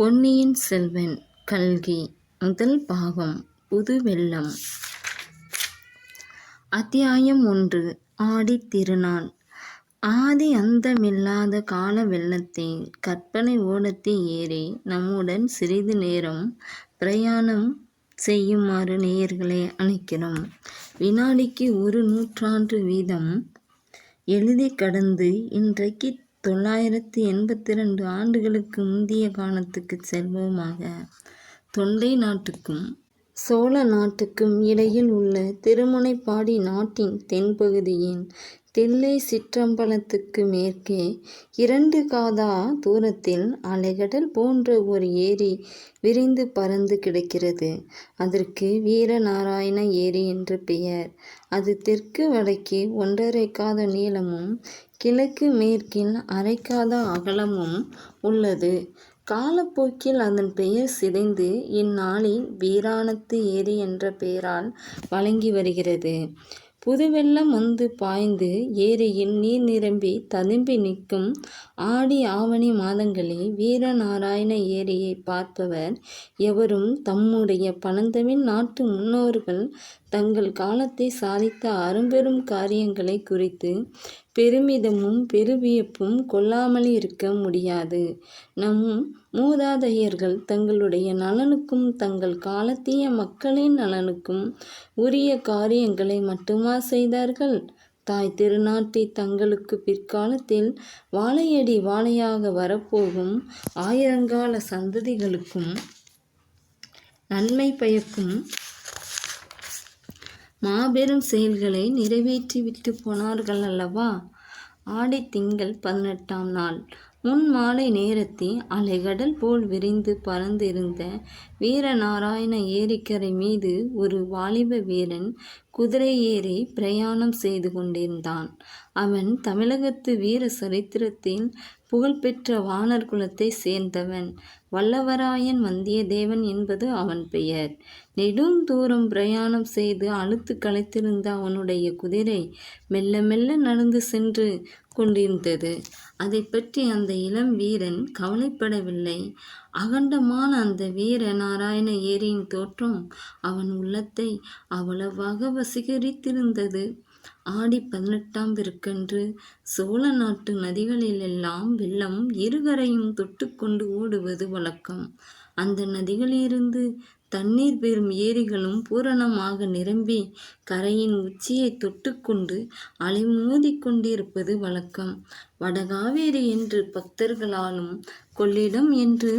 பொன்னியின் செல்வன் கல்கி முதல் பாகம் புது வெள்ளம். அத்தியாயம் ஒன்று ஆடித் திருநாள். ஆதி அந்தமில்லாத கால வெள்ளத்தை கற்பனை ஓடத்தை ஏறி நம்முடன் சிறிது நேரம் பிரயாணம் செய்யுமாறு நேயர்களை அழைக்கிறோம் வினாடிக்கு ஒரு நூற்றாண்டு வீதம் எழுதி கடந்து இன்றைக்கு தொள்ளாயிரத்தி எண்பத்தி ரெண்டு ஆண்டுகளுக்கு முந்திய காலத்துக்கு செல்வோமாக. தொண்டை நாட்டுக்கும் சோழ நாட்டுக்கும் இடையில் உள்ள திருமுனைப்பாடி நாட்டின் தென்பகுதியின் தில்லை சிற்றம்பலத்துக்கு மேற்கே இரண்டு காதா தூரத்தில் அலைகடல் போன்ற ஒரு ஏரி விரிந்து பறந்து கிடக்கிறது. அதற்கு வீரநாராயண ஏரி என்று பெயர். அது தெற்கு வடக்கே ஒன்றரை காத நீளமும் கிழக்கு மேற்கில் அரைக்காத அகலமும் உள்ளது. காலப்போக்கில் அதன் பெயர் சிதைந்து இந்நாளில் வீராணத்து ஏரி என்ற பெயரால் வழங்கி வருகிறது. புதுவெள்ளம் வந்து பாய்ந்து ஏரியில் நீர் நிரம்பி ததும்பி நிற்கும் ஆடி ஆவணி மாதங்களில் வீரநாராயண ஏரியை பார்ப்பவர் எவரும் தம்முடைய பழந்தமிழ் நாட்டு முன்னோர்கள் தங்கள் காலத்தை சாதித்த அரும்பெரும் காரியங்களை குறித்து பெருமிதமும் பெருவியப்பும் கொள்ளாமல் இருக்க முடியாது. நம் மூதாதையர்கள் தங்களுடைய நலனுக்கும் தங்கள் காலத்திய மக்களின் நலனுக்கும் உரிய காரியங்களை மட்டுமா செய்தார்கள்? தாய் திருநாட்டை தங்களுக்கு பிற்காலத்தில் வாழையடி வாழையாக வரப்போகும் ஆயிரங்கால சந்ததிகளுக்கும் நன்மை பயக்கும் மாபெரும் செயல்களை நிறைவேற்றி விட்டு போனார்கள் அல்லவா ஆடி திங்கள் பதினெட்டாம் நாள். முன் மாலை நேரத்தில் அலைகடல் போல் விரிந்து பறந்திருந்த வீரநாராயண ஏரிக்கரை மீது ஒரு வாலிப வீரன் குதிரை ஏறி பிரயாணம் செய்து கொண்டிருந்தான். அவன் தமிழகத்து வீர சரித்திரத்தில் புகழ்பெற்ற வானர் குலத்தை சேர்ந்தவன் வல்லவராயன் வந்தியத்தேவன் என்பது அவன் பெயர். நெடுந்தூரம் பிரயாணம் செய்து அழுத்து களைத்திருந்த அவனுடைய குதிரை மெல்ல மெல்ல நடந்து சென்று கொண்டிருந்தது. அதை பற்றி அந்த இளம் வீரன் கவலைப்படவில்லை. அகண்டமான அந்த வீர நாராயண ஏரியின் தோற்றம் அவன் உள்ளத்தை அவ்வளவாக வசீகரித்திருந்தது. ஆடி பதினெட்டாம் பிற்கன்று சோழ நாட்டு நதிகளிலெல்லாம் வெள்ளம் இருகரையும் தொட்டுக்கொண்டு ஓடுவது வழக்கம். அந்த நதிகளிலிருந்து தண்ணீர் பெறும் ஏரிகளும் பூரணமாக நிரம்பி கரையின் உச்சியை தொட்டுக்கொண்டு அலைமோதி கொண்டிருப்பது வழக்கம். வடகாவேரி என்று பக்தர்களாலும் கொள்ளிடம் என்று